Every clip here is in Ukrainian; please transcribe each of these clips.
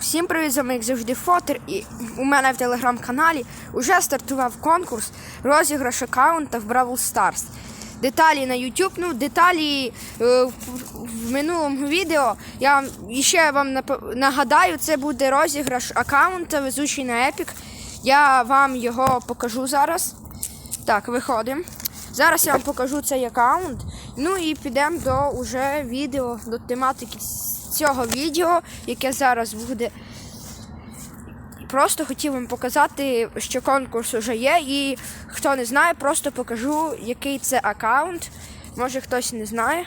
Всім привіт, з вами як завжди Фотер. І у мене в телеграм-каналі вже стартував конкурс розіграш аккаунта в Бравл Stars. Деталі на YouTube, ну деталі е, в, в минулому відео. Я ще вам нагадаю, це буде розіграш аккаунта, везучий на Epic. Я вам його покажу зараз. Так, виходимо. Зараз я вам покажу цей аккаунт. Ну і підемо до уже відео, до тематики цього відео, яке зараз буде. Просто хотів вам показати, що конкурс вже є. І хто не знає, просто покажу, який це аккаунт. Може хтось не знає.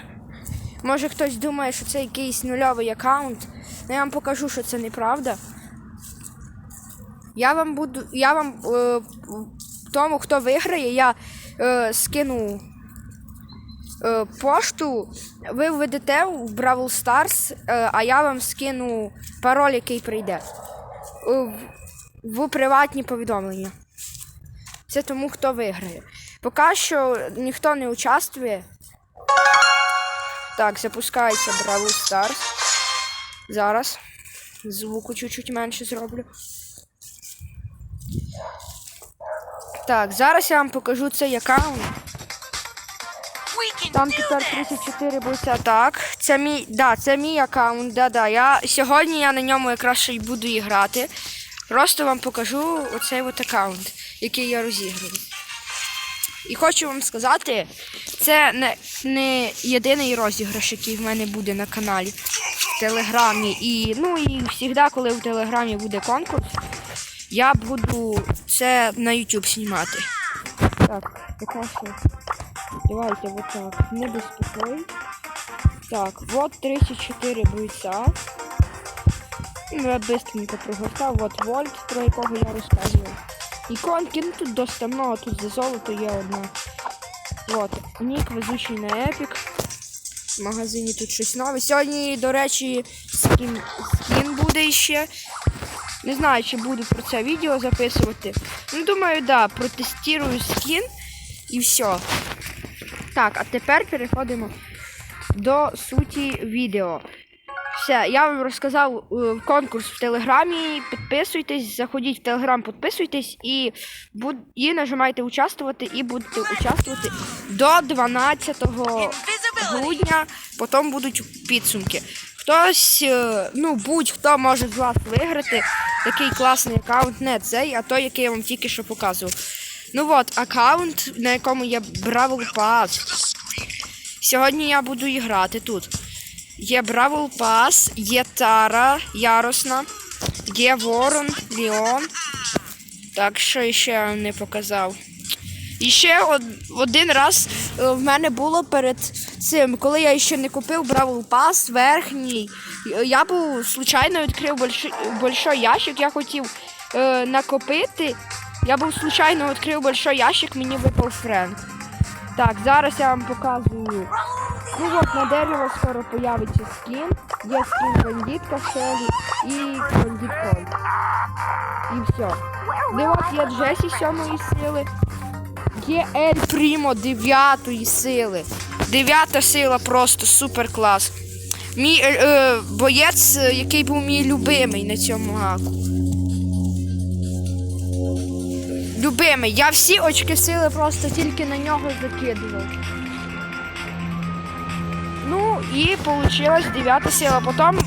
Може хтось думає, що це якийсь нульовий аккаунт. Ну, я вам покажу, що це неправда. Я вам буду. Я вам е, тому, хто виграє, я е, скину пошту. Ви введете в Бравл Stars, е, а я вам скину пароль, який прийде. е, В, приватні повідомлення. Це тому, хто виграє. Поки що ніхто не участвує. Так, запускається Бравл Stars. Зараз. Звуку чуть-чуть менше зроблю. Так, зараз я вам покажу цей аккаунт. Там тепер 34 бойця. Так, це мій, да, це мій аккаунт. Да, да. Я, сьогодні я на ньому якраз ще й буду і грати. Просто вам покажу оцей от аккаунт, який я розіграю. І хочу вам сказати, це не, не єдиний розіграш, який в мене буде на каналі в Телеграмі. І, ну і завжди, коли в Телеграмі буде конкурс, я буду це на YouTube знімати. Так, яка ще? Давайте вот так, не беспокой. Так, вот 34 бойца. Ну, Я быстренько прогортав. Вот Вольт, про якого я розказував. Іконки, ну тут досить много, тут за золото є одна. Вот, нік везучий на Epic. В магазині тут щось нове. Сьогодні, до речі, скін, скін буде ще. Не знаю, чи буду про це відео записувати. Ну, думаю, да, протестую скін і все. Так, а тепер переходимо до суті відео. Все, я вам розказав е, конкурс в Телеграмі. Підписуйтесь, заходіть в Телеграм, підписуйтесь і, буд... і нажимайте участвувати, і будете участвувати до 12 грудня, потім будуть підсумки. Хтось, е, ну будь-хто може з вас виграти такий класний аккаунт, не цей, а той, який я вам тільки що показував. Ну от, аккаунт, на якому я Бравл Пас. Сьогодні я буду і грати тут. Є Бравл Пас, є Тара Яросна, є Ворон, Ліон. Так, що ще не показав. І ще од- один раз е, в мене було перед цим, коли я ще не купив Бравл Пас верхній. е, Я був случайно відкрив большой ящик, я хотів е, накопити. Я був случайно відкрив большой ящик, мені випав френк. Так, зараз я вам показую. Ну от на дерево скоро появиться скін. Є скін бандитка Шелі і бандит Коль. І все. Ну от є Джесі сьомої сили. Є Ель Прімо дев'ятої сили. Дев'ята сила просто супер клас. Мій е, е, боєць, е, який був мій любимий на цьому гаку. Любимий. Я всі очки сили просто тільки на нього закидував. Ну і вийшла дев'ята сила. Потім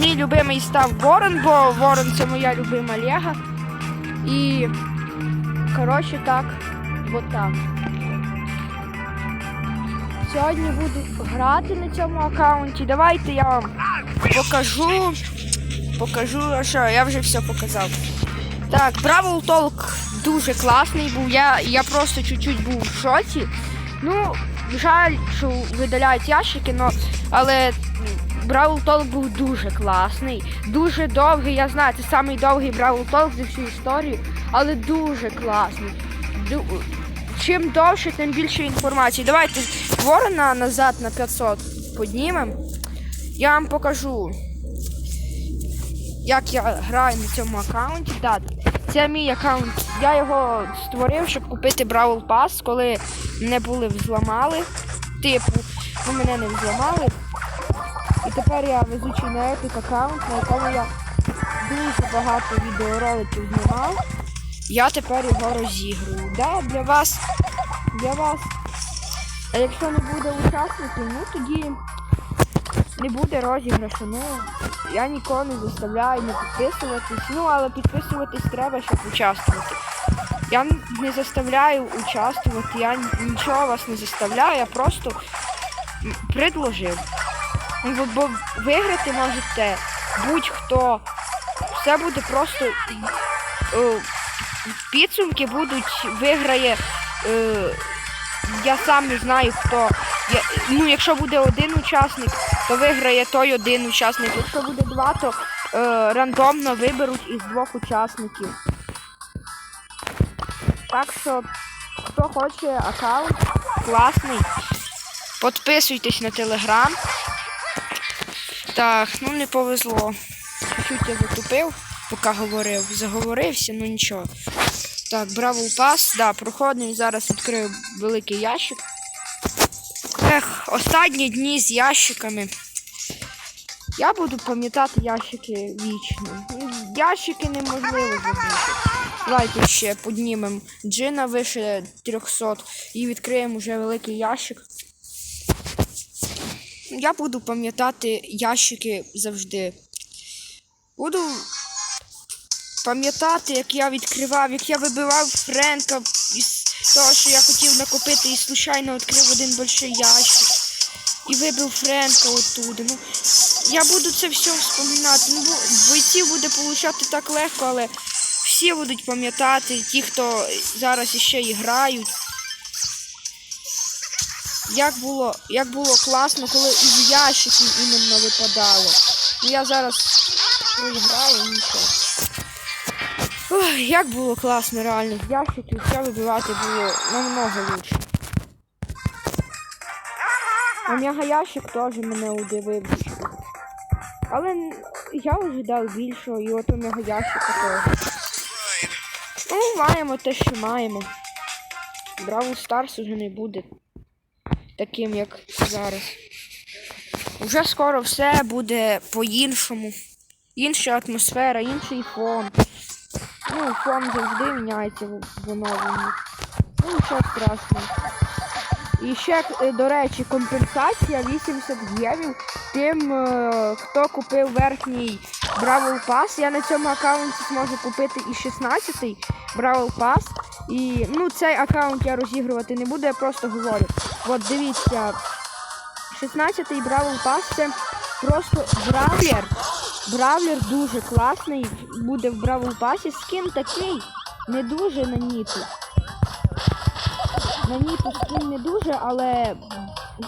мій любимий став Ворон, бо Ворон це моя любима Лега. І коротше так, от так. Сьогодні буду грати на цьому аккаунті. Давайте я вам покажу. Покажу, а що я вже все показав. Так, Бравл Толк дуже класний був. Я, я просто чуть-чуть був в шоці. Ну, жаль, що видаляють ящики, но, але Бравл Толк був дуже класний, дуже довгий. Я знаю, це самий довгий Бравл Толк за всю історію, але дуже класний. Ду- Чим довше, тим більше інформації. Давайте ворона назад на 500 піднімемо. Я вам покажу як я граю на цьому аккаунті. Так, це мій аккаунт. Я його створив, щоб купити Бравл Пас, коли мене були взламали. Типу, ну мене не взламали. І тепер я везучий на епік аккаунт, на якому я дуже багато відеороликів знімав. Я тепер його розігрую. Да, для вас. Для вас. А якщо не буде учасників, ну тоді не буде розіграшу. Ну, я нікого не заставляю не підписуватись. Ну, але підписуватись треба, щоб участвувати. Я не заставляю участвувати, я нічого вас не заставляю, я просто предложив. Бо, виграти можете будь-хто. Все буде просто. е, Підсумки будуть, виграє. Е, я сам не знаю хто. Я, ну, якщо буде один учасник, то виграє той один учасник. Якщо буде два, то е, рандомно виберуть із двох учасників. Так що, хто хоче аккаунт, класний. Підписуйтесь на телеграм. Так, ну не повезло. Чуть я затупив, поки говорив. Заговорився, ну нічого. Так, Бравл Пас, да, проходний. Зараз відкрию великий ящик. Ех, останні дні з ящиками. Я буду пам'ятати ящики вічно. Ящики неможливо забути. Давайте ще піднімемо джина вище 300 і відкриємо вже великий ящик. Я буду пам'ятати ящики завжди. Буду пам'ятати, як я відкривав, як я вибивав Френка того, що я хотів накопити і случайно відкрив один большой ящик. І вибив Френка оттуда. Ну, я буду це все вспоминати. Ну, бо бойців буде получати так легко, але всі будуть пам'ятати, ті, хто зараз іще і грають. Як було, як було класно, коли із ящиків іменно випадало. Ну я зараз проіграю, нічого. Ой, як було класно, реально. З ящиків все вибивати було намного лучше. Омега ящик теж мене удивив. Але я ожидав більшого, і от омега ящика теж. Ну, маємо те, що маємо. Бравл Старс уже не буде таким, як зараз. Уже скоро все буде по-іншому. Інша атмосфера, інший фон. Ну, фон завжди міняється в оновленні. Ну, нічого страшного. І ще, е, до речі, компенсація 80 євів тим, е, хто купив верхній Бравл Пас. Я на цьому аккаунті зможу купити і 16-й Бравл Пас. І ну, цей аккаунт я розігрувати не буду, я просто говорю. От дивіться, 16-й Бравл Пас це просто бравлер. Бравлер дуже класний. Буде в Бравл Пасі. Скін такий, не дуже на ніту. На ніту скін не дуже, але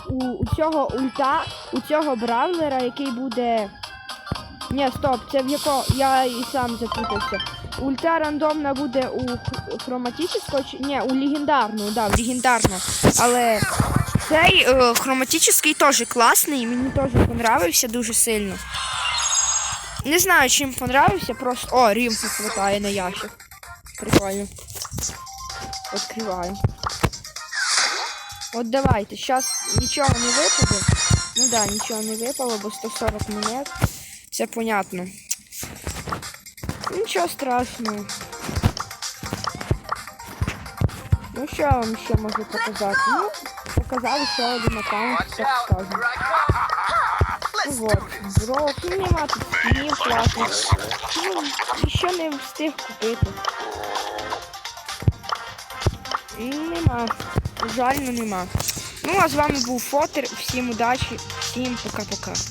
у, у цього ульта, у цього бравлера, який буде. Ні, стоп, це в якого. Я і сам запутався. Ульта рандомна буде у хроматичного, чи ні, у легендарного, да, в легендарного. Але цей е, хроматичний теж класний, мені теж понравився дуже сильно. Не знаю, чим понравився, просто. О, рімку хватає на ящик. Прикольно. Відкриваю. От давайте, зараз нічого не випаде. Ну да, нічого не випало, бо 140 монет. Це понятно. Нічого страшного. Ну що я вам ще можу показати? Ну, показали ще один аккаунт, так скажемо. Ну вот, брок, ну нема тут скінів класних. Ну, ще не встиг купити. М, Нема. Жаль, ну нема. Ну а з вами був Фотер. Всім удачі, всім пока-пока.